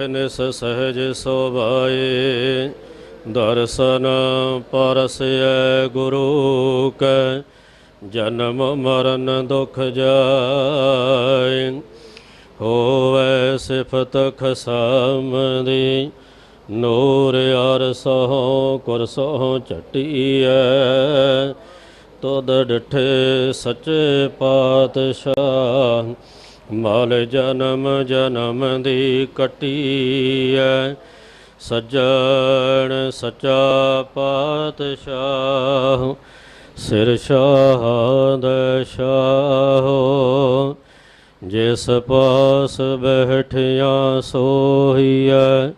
ਨਿਸ ਸਹਿਜ ਸੋਭਾਏ, ਦਰਸ਼ਨ ਪਰਸੈ ਗੁਰੂ ਕੈ, ਜਨਮ ਮਰਨ ਦੁਖ ਜਾਏ। ਹੋਵੈ ਸਿਫਤ ਖਸਮ ਦੀ ਨੂਰ ਅਰਸਹੁ ਕੁਰਸਹੁ ਚਟੀਐ ਤੁਧ ਡਿਠੇ ਸੱਚੇ ਪਾਤਸ਼ਾਹ ਮਲ ਜਨਮ ਜਨਮ ਦੀ ਕਟੀ ਕਟੀਐ, ਸੱਜਣ ਸਚਾ ਪਾਤਸ਼ਾਹ, ਸਿਰ ਸ਼ਾਹਦ ਸ਼ਾਹੋ। ਜਿਸ ਪਾਸ ਬੈਠਿਆ ਸੋਹੀਐ,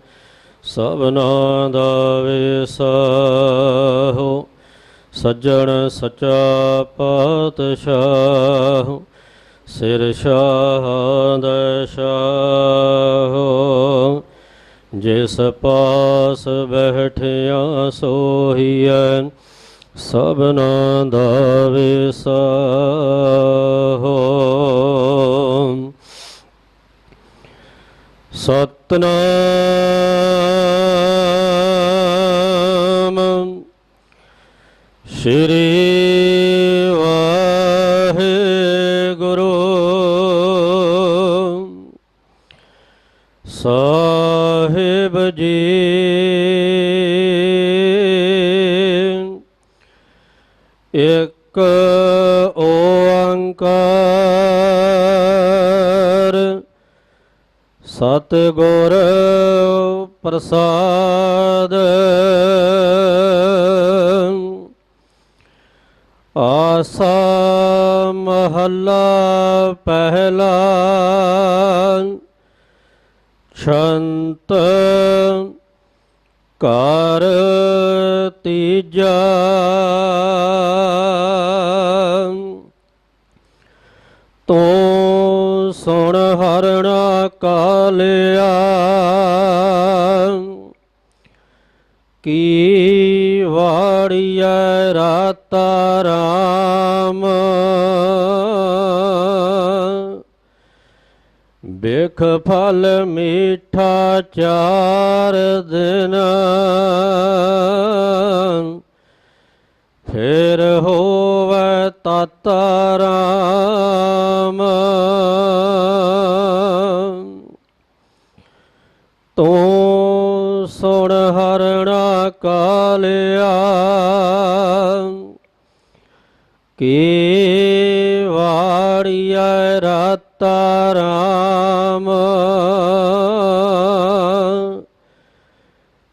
ਸਭਨਾ ਦਾ ਵਿਸਾਹੋ। ਸੱਜਣ ਸਚਾ ਪਾਤਸ਼ਾਹ ਸਿਰ ਸ਼ਾਹਦ ਸ਼ਾਹੋ ਜਿਸ ਪਾਸ ਬੈਠਿਆ ਸੋਹੀਐ ਸਭਨਾ ਦਾ ਵਿਸਾਹੋ। ਸਤਨਾਮ ਸ਼੍ਰੀ ਸਾਹਿਬ ਜੀ। ਇੱਕ ਓੰਕਾਰ ਸਤਿਗੁਰ ਪ੍ਰਸਾਦ। ਆਸਾ ਮਹੱਲਾ ਪਹਿਲਾ ਸੰਤ ਕਰ ਤੀਜਾ ਤੂੰ ਸੁਣ ਹਰਣਾ ਕਾਲਿਆ ਕੀ ਵਾੜੀਐ ਰਾਤਾ ਰਾਮ? ਬਿਖ ਫਲ ਮੀਠਾ ਚਾਰ ਦਿਨ। ਫਿਰ ਹੋਵੇ ਤਤ ਰਾਮ। ਤੂੰ ਸੁਣ ਹਰਣਾ ਕਾਲਿਆ। ਕੀ ਵਾੜੀਐ ਰਾਤਾ ਰਾਮ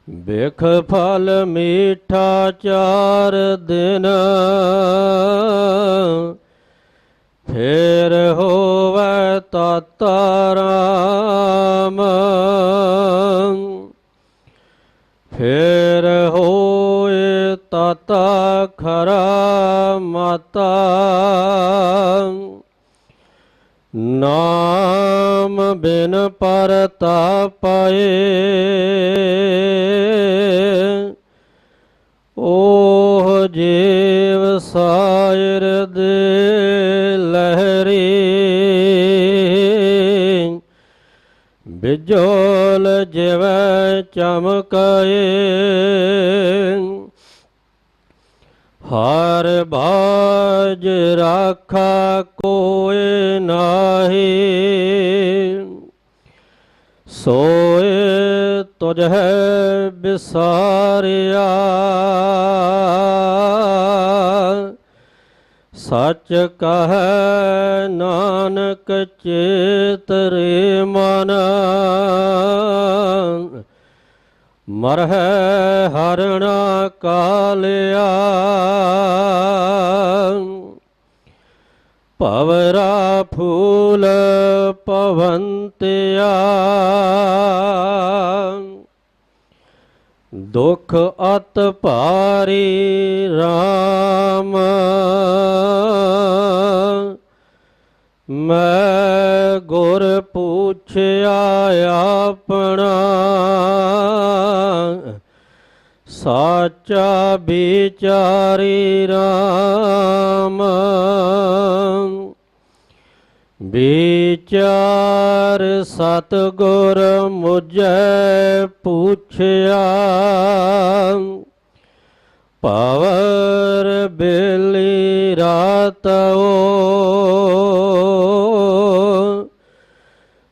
ਬਿਖ ਫਲ ਮੀਠਾ ਚਾਰ ਦਿਨ। ਫੇਰ ਹੋਵੇ ਤਤ ਰਾਮ ਫੇਰ ਹੋਏ ਤਤ ਖਰਾ ਮਾਤਾ। ਨਾਮ ਬਿਨ ਪਰਤਾ ਪਾਏ। ਓਹ ਜੀਵ ਸਾਇਰ ਦੇ ਲਹਿਰੀ। ਬਿਜੋਲ ਜਿਵੈ ਚਮਕਾਏ। ਹਰ ਬਾਜ ਰਾਖਾ ਕੋਏ। ਨਾਹੀ ਸੋਏ ਤੁਝ ਹੈ ਬਿਸਾਰਿਆ। ਸੱਚ ਕਹੈ ਨਾਨਕ ਚੇਤਰੇ ਮਨ। ਮਰਹਿ ਹਰਣਾ ਕਾਲਿਆ। ਭਵਰਾ ਫੂਲ ਪਵੰਤਿਆ ਦੁਖ ਅਤ ਭਾਰੀ RAM ਮੈਂ ਗੁਰ ਪੁੱਛਿਆ ਆਪਣਾ ਸਾਚਾ ਵਿਚਾਰੀ RAM ਵਿਚ ਵਿਚਾਰ ਸਤਗੁਰ ਮੁਝੈ ਪੁੱਛਿਆ ਪਾਵਰ ਬੇਲੀ ਰਾਤੋ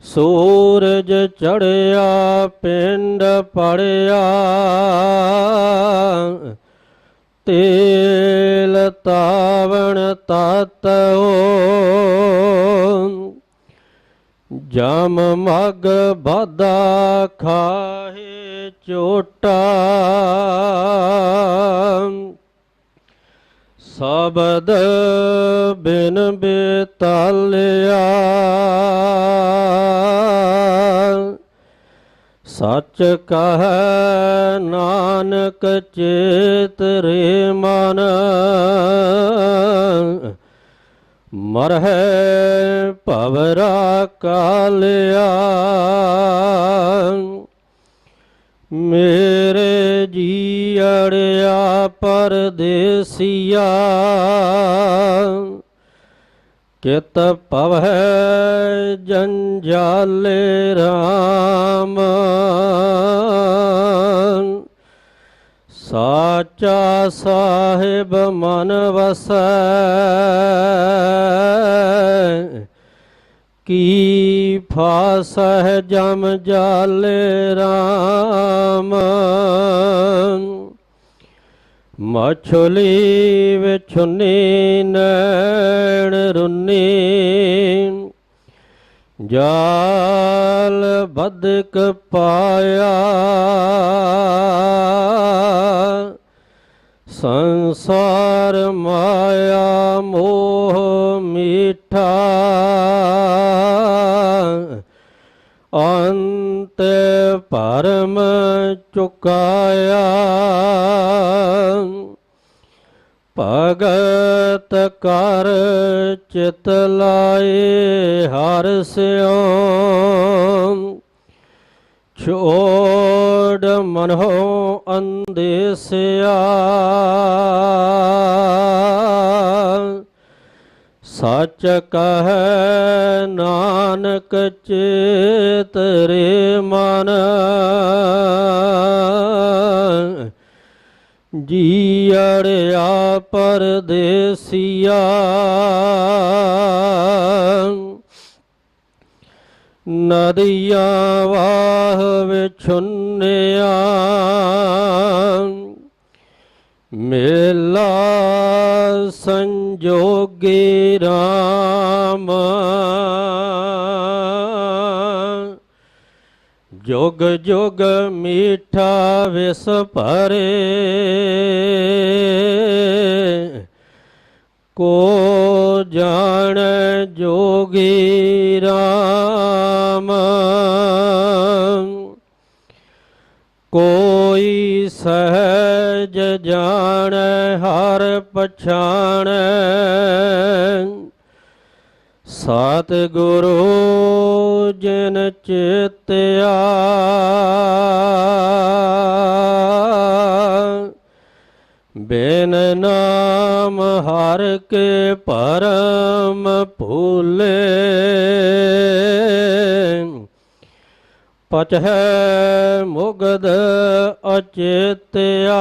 ਸੂਰਜ ਚੜਿਆ ਪਿੰਡ ਪੜਿਆ ਤੇਲ ਤਾਵਣ ਤਤੋ ਜਮ ਮਗ ਬਦਾ ਖਾਹੇ ਚੋਟਾ। ਸਬਦ ਬਿਨ ਬੇਤਾਲਿਆ। ਸੱਚ ਕਹੈ ਨਾਨਕ ਚੇਤ ਰੇ ਮਨ। ਮਰਹਿ ਭਵਰਾ ਕਾਲਿਆ। ਮੇਰੇ ਜੀੜਿਆ ਪਰਦੇਸੀਆ। ਕਿਤ ਪਵੈ ਜੰਜਾਲੇ ਰਾਮ। ਸਾਚਾ ਸਾਹਿਬ ਮਨ ਵਸੈ ਕੀ ਫਾਸਹਿ ਜਮ ਜਾਲੇ ਰਾਮ। ਮਛਲੀ ਵਿਛੁਨੀ ਨੈਣ ਰੁਨੀ। ਜਾਲ ਬਦਕ ਪਾਇਆ। ਸੰਸਾਰ ਮਾਇਆ ਮੋਹ ਮੀਠਾ। ਅੰਤ ਪਰਮ ਚੁਕਾਇਆ। ਭਗਤ ਕਰ ਚਿਤ ਲਾਏ ਹਰ ਸਿਓ ਛੋੜ ਮਨੋ ਅੰਦੇਸਿਆ ਸੱਚ ਕਹੈ ਨਾਨਕ ਚੇਤ ਰੇ ਮਨ। ਜੀੜਿਆ ਪਰਦੇਸੀਆ। ਨਦੀਆਂ ਵਾਹ ਵਿਛੁੰਨਿਆ। ਮੇਲਾ ਸੰਜੋਗੀ ਰਾਮ। ਜੋਗ ਜੋਗ ਮੀਠਾ ਵਿਸ ਭਰੇ। ਕੋ ਜਾਣ ਜੋਗੀ ਰਾਮ। ਕੋਈ ਸਹਿ ਸਹਿਜ ਜਾਣੈ ਹਰ ਪਛਾਣੈ। ਸਤ ਗੁਰੂ ਜਿਨ ਚੇਤਿਆ। ਬਿਨ ਨਾਮ ਹਰ ਕੇ ਪਰਮ ਭੂਲੇ। ਪਚਹਿ ਮੁਗਦ ਅਚੇਤਿਆ।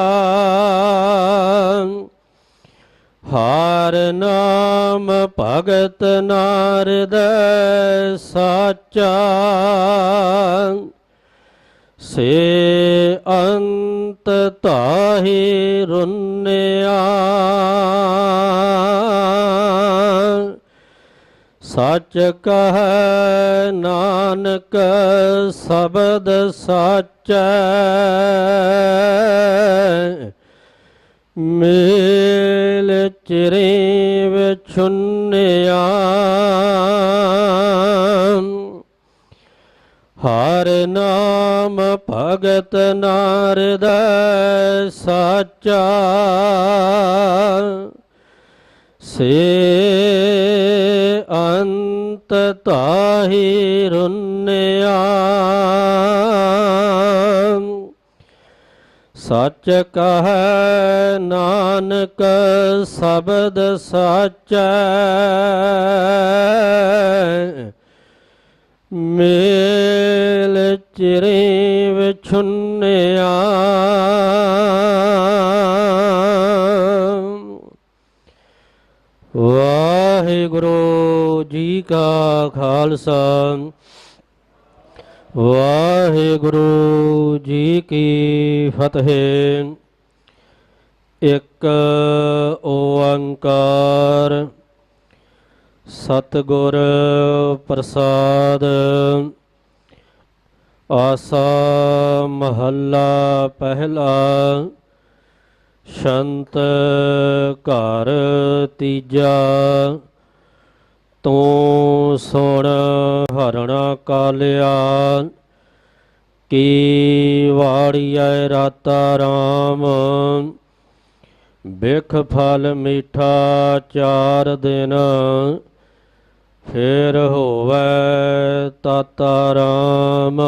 ਹਾਰ ਨਾਮ ਭਗਤ ਨਾਰਦ ਸਾਚਾ। ਸੇ ਅੰਤ ਤਾਹੀ ਰੁੰਨਿਆ। ਸੱਚ ਕਹੈ ਨਾਨਕ ਸ਼ਬਦ ਸਾਚੈ। ਮੇਲ ਚਿਰੇ ਵਿਛੁੰਨਿਆ ਹਰ ਨਾਮ ਭਗਤ ਨਾਰਦ ਸਾਚਾ। ਸੇ ਅੰਤ ਤਾਹੀ ਰੁੰਨਿਆ। ਸੱਚ ਕਹੈ ਨਾਨਕ ਸ਼ਬਦ ਸਾਚੈ। ਮੇਲ ਚਿਰੇ ਵਿਛੁੰਨਿਆ। ਵਾਹਿਗੁਰੂ ਜੀ ਕਾ ਖਾਲਸਾ। ਵਾਹਿਗੁਰੂ ਜੀ ਕੀ ਫਤਿਹ। ਇੱਕ ਓੰਕਾਰ ਸਤਿਗੁਰ ਪ੍ਰਸਾਦ। ਆਸਾ ਮਹੱਲਾ ਪਹਿਲਾ। ਸ਼ੰਤ ਘਰ ਤੀਜਾ। ਤੂੰ ਸੁਣ ਹਰਣਾ ਕਾਲਿਆ, ਕੀ ਵਾੜੀਐ ਰਾਤਾ ਰਾਮ? ਬਿਖ ਫਲ ਮੀਠਾ ਚਾਰ ਦਿਨ, ਫਿਰ ਹੋਵੇ ਤਾਤਾ ਰਾਮ।